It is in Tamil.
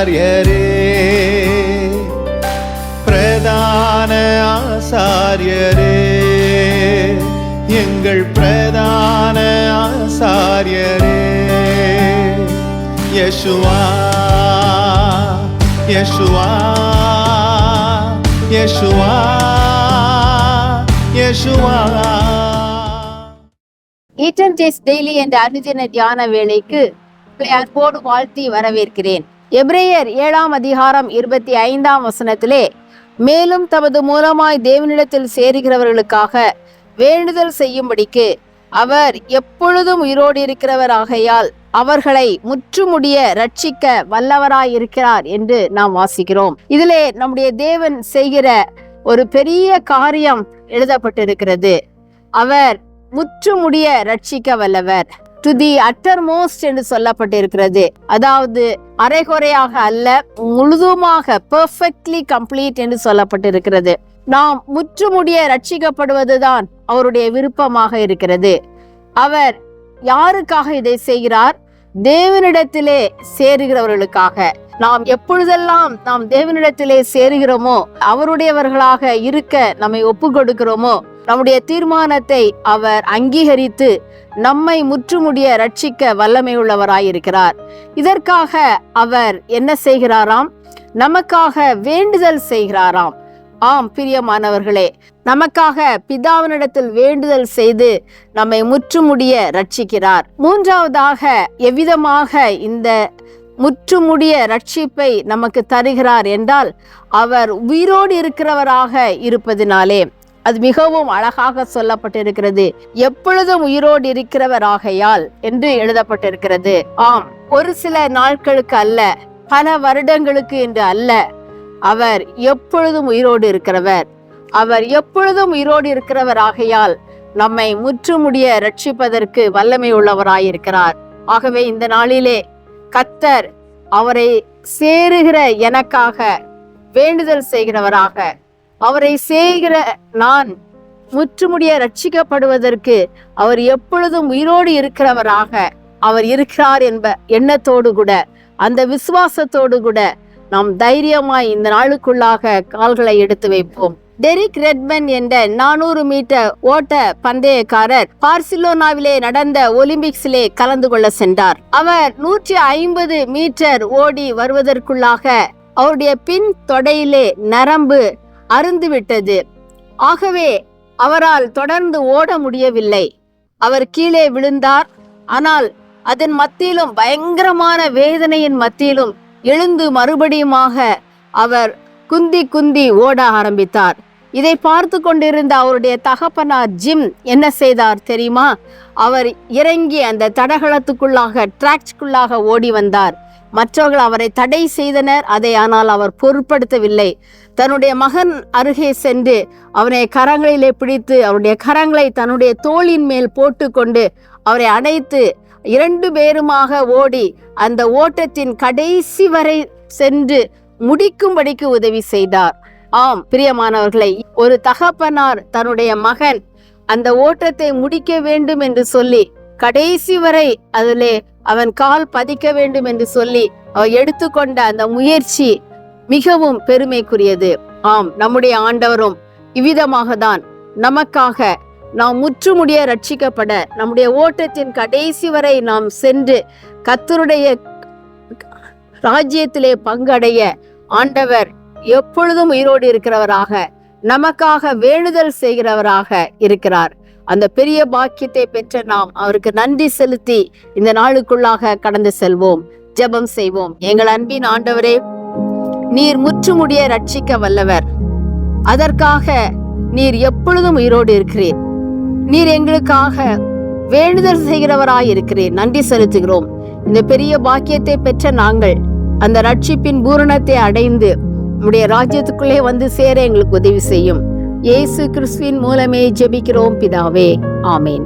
ஆசாரியரே பிரதான ஆசாரியரே எங்கள் பிரதான ஆசாரியரே யசுவா யசுவா யசுவா யசுவா. ஈட்டன் டேஸ் டெய்லி என்ற அனுஜன தியான வேலைக்கு உங்களை அன்போடு வாழ்த்தி வரவேற்கிறேன். எப்ரேயர் ஏழாம் அதிகாரம் இருபத்தி ஐந்தாம் வசனத்திலே மேலும் தமது மூலமாய் தேவனிடத்தில் சேருகிறவர்களுக்காக வேண்டுதல் செய்யும்படிக்கு அவர் எப்பொழுதும் உயிரோடு இருக்கிறவராகையால் அவர்களை முற்றுமுடிய ரட்சிக்க வல்லவராயிருக்கிறார் என்று நாம் வாசிக்கிறோம். இதிலே நம்முடைய தேவன் செய்கிற ஒரு பெரிய காரியம் எழுதப்பட்டிருக்கிறது. அவர் முற்றுமுடிய ரட்சிக்க வல்லவர். டு தி அட்டர்மோஸ்ட் என்று சொல்லப்பட்டிருக்கிறது. அதாவது அரைகுறையாக அல்ல முழுதுமாக பெர்ஃபெக்ட்லி கம்ப்ளீட் என்று சொல்லப்பட்டிருக்கிறது. நாம் முற்றுமுடிய ரட்சிக்கப்படுவதுதான் அவருடைய விருப்பமாக இருக்கிறது. அவர் யாருக்காக இதை செய்கிறார்? தேவனிடத்திலே சேருகிறவர்களுக்காக. நாம் எப்பொழுதெல்லாம் நாம் தேவனிடத்திலே சேருகிறோமோ அவருடையவர்களாக இருக்க நம்மை ஒப்பு கொடுக்கிறோமோ நம்முடைய தீர்மானத்தை அவர் அங்கீகரித்து நம்மை முற்றுமுடிய ரட்சிக்க வல்லமை உள்ளவராயிருக்கிறார் இதற்காக அவர் என்ன செய்கிறாராம்? நமக்காக வேண்டுதல் செய்கிறாராம். ஆம் பிரியமானவர்களே நமக்காக பிதாவினிடத்தில் வேண்டுதல் செய்து நம்மை முற்றுமுடிய ரட்சிக்கிறார் மூன்றாவதாக எவ்விதமாக இந்த முற்றுமுடிய ரட்சிப்பை நமக்கு தருகிறார் என்றால் அவர் உயிரோடு இருக்கிறவராக இருப்பதினாலே அது மிகவும் அழகாக சொல்லப்பட்டிருக்கிறது. எப்பொழுதும் உயிரோடு இருக்கிறவராகையால் என்று எழுதப்பட்டிருக்கிறது. ஆம் ஒரு சில நாட்களுக்கு அல்ல பல வருடங்களுக்கு என்று அல்ல அவர் எப்பொழுதும் உயிரோடு இருக்கிறவர். அவர் எப்பொழுதும் உயிரோடு இருக்கிறவராகையால் நம்மை முற்றுமுடிய ரட்சிப்பதற்கு வல்லமை உள்ளவராயிருக்கிறார். ஆகவே இந்த நாளிலே கத்தர் அவரை சேருகிற எனக்காக வேண்டுதல் செய்கிறவராக. அவரை செய்கிற நான் முற்றுமுடிய ரட்சிக்கப்படுவதற்கு அவர் எப்பொழுதும் உயிரோடு இருக்கிறவராக அவர் இருக்கிறார் என்ப எண்ணத்தோடு கூட அந்த விசுவாசத்தோடு கூட நாம் தைரியமாய் இந்த நாளுக்குள்ளாக கால்களை எடுத்து வைப்போம். டெரிக் ரெட்மன் என்ற நானூறு மீட்டர் ஓட்ட பந்தயக்காரர் பார்சிலோனாவிலே நடந்த ஒலிம்பிக்ஸிலே கலந்து கொள்ள சென்றார். அவர் நூற்றி ஐம்பது மீட்டர் ஓடி வருவதற்குள்ளாக அவருடைய பின் தொடையிலே நரம்பு அருந்துவிட்டது ஆகவே அவரால் தொடர்ந்து ஓட முடியவில்லை. அவர் கீழே விழுந்தார். ஆனால் அதன் மத்தியிலும் பயங்கரமான வேதனையின் மத்தியிலும் எழுந்து மறுபடியுமாக அவர் குந்தி குந்தி ஓட ஆரம்பித்தார். இதை பார்த்து கொண்டிருந்த அவருடைய தகப்பனார் ஜிம் என்ன செய்தார் தெரியுமா? அவர் இறங்கி அந்த தடகளத்துக்குள்ளாக டிராக்ஸ்க்குள்ளாக ஓடி வந்தார். மற்றவர்கள் அவரை தடை செய்தனர் அதை ஆனால் அவர் பொருட்படுத்தவில்லை. தன்னுடைய மகன் அருகே சென்று அவனை கரங்களிலே பிடித்து அவருடைய கரங்களை தன்னுடைய தோளின் மேல் போட்டுக்கொண்டு அவரை அணைத்து இரண்டு பேருமாக ஓடி அந்த ஓட்டத்தின் கடைசி வரை சென்று முடிக்கும்படிக்கு உதவி செய்தார். ஆம் பிரியமானவர்களை ஒரு தகப்பனார் தன்னுடைய மகன் அந்த ஓட்டத்தை முடிக்க வேண்டும் என்று சொல்லி கடைசி வரை அதிலே அவன் கால் பதிக்க வேண்டும் என்று சொல்லி அவர் எடுத்துக்கொண்ட அந்த முயற்சி மிகவும் பெருமைக்குரியது. ஆம் நம்முடைய ஆண்டவரும் இவ்விதமாக தான் நமக்காக நாம் முற்றுமுடிய ரட்சிக்கப்பட நம்முடைய ஓட்டத்தின் கடைசி வரை நாம் சென்று கத்தருடைய ராஜ்யத்திலே பங்கடைய ஆண்டவர் எப்பொழுதும் உயிரோடு இருக்கிறவராக நமக்காக வேண்டுதல் செய்கிறவராக இருக்கிறார். அந்த பெரிய பாக்கியத்தை பெற்ற நாம் அவருக்கு நன்றி செலுத்தி இந்த நாளுக்குள்ளாக கடந்து செல்வோம். ஜெபம் செய்வோம். எங்கள் அன்பின் ஆண்டவரே நீர் முற்றுமுடிய ரட்சிக்க வல்லவர். அதற்காக நீர் எப்பொழுதும் உயிரோடு இருக்கிறீர். நீர் எங்களுக்காக வேண்டுதல் செய்கிறவராய் இருக்கிறீர். நன்றி செலுத்துகிறோம். இந்த பெரிய பாக்கியத்தை பெற்ற நாங்கள் அந்த ரட்சிப்பின் பூரணத்தை அடைந்து உம்முடைய ராஜ்யத்துக்குள்ளே வந்து சேர எங்களுக்கு உதவி செய்யும். இயேசு கிறிஸ்துவின் மூலமே ஜெபிக்கிறோம் பிதாவே. ஆமேன்.